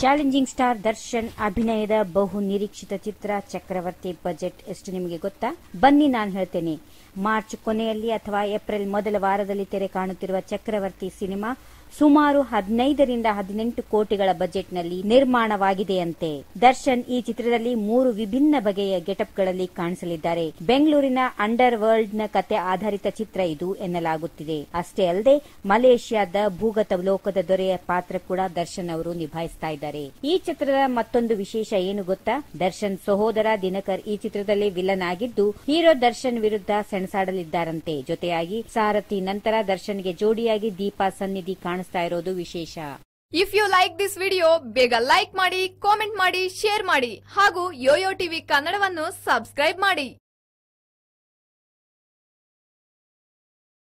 Challenging star Darshan ಅಭಿನಯದ ಬಹು ನಿರೀಕ್ಷಿತ ಚಿತ್ರ ಚಕ್ರವರ್ತಿ ಬಜೆಟ್ ಎಷ್ಟು ನಿಮಗೆ ಗೊತ್ತಾ? ಬನ್ನಿ ನಾನು ಹೇಳ್ತೇನೆ. ಮಾರ್ಚ್ ಕೊನೆಯಲ್ಲಿ ಅಥವಾ ಏಪ್ರಿಲ್ ಮೊದಲ ವಾರದಲ್ಲಿ ತೆರೆ ಕಾಣುತ್ತಿರುವ ಚಕ್ರವರ್ತಿ ಸಿನಿಮಾ ಸುಮಾರು ಹದಿನೈದರಿಂದ ಹದಿನೆಂಟು ಕೋಟಿಗಳ ಬಜೆಟ್ನಲ್ಲಿ ನಿರ್ಮಾಣವಾಗಿದೆಯಂತೆ. ದರ್ಶನ್ ಈ ಚಿತ್ರದಲ್ಲಿ ಮೂರು ವಿಭಿನ್ನ ಬಗೆಯ ಗೆಟಪ್ಗಳಲ್ಲಿ ಕಾಣಿಸಲಿದ್ದಾರೆ. ಬೆಂಗಳೂರಿನ ಅಂಡರ್ ವರ್ಲ್ಡ್ನ ಕತೆ ಆಧಾರಿತ ಚಿತ್ರ ಇದು ಎನ್ನಲಾಗುತ್ತಿದೆ. ಅಷ್ಟೇ ಅಲ್ಲದೆ ಮಲೇಷ್ಯಾದ ಭೂಗತ ಲೋಕದ ದೊರೆಯ ಪಾತ್ರ ಕೂಡ ದರ್ಶನ್ ಅವರು ನಿಭಾಯಿಸ್ತಾ ಈ ಚಿತ್ರದ ಮತ್ತೊಂದು ವಿಶೇಷ ಏನು ಗೊತ್ತಾ? ದರ್ಶನ್ ಸಹೋದರ ದಿನಕರ್ ಈ ಚಿತ್ರದಲ್ಲಿ ವಿಲನ್ ಆಗಿದ್ದು, ಹೀರೋ ದರ್ಶನ್ ವಿರುದ್ಧ ಸೆಣಸಾಡಲಿದ್ದಾರಂತೆ. ಜೊತೆಯಾಗಿ ಸಾರಥಿ ನಂತರ ದರ್ಶನ್ಗೆ ಜೋಡಿಯಾಗಿ ದೀಪಾ ಸನ್ನಿಧಿ ಕಾಣಿಸ್ತಾ ಇರೋದು ವಿಶೇಷ. If you like this video ಬೇಗ ಲೈಕ್ ಮಾಡಿ ಕಾಮೆಂಟ್ ಮಾಡಿ ಶೇರ್ ಮಾಡಿ ಹಾಗೂ ಯೋಯೋ ಟಿವಿ ಕನ್ನಡವನ್ನು ಸಬ್ಸ್ಕ್ರೈಬ್ ಮಾಡಿ.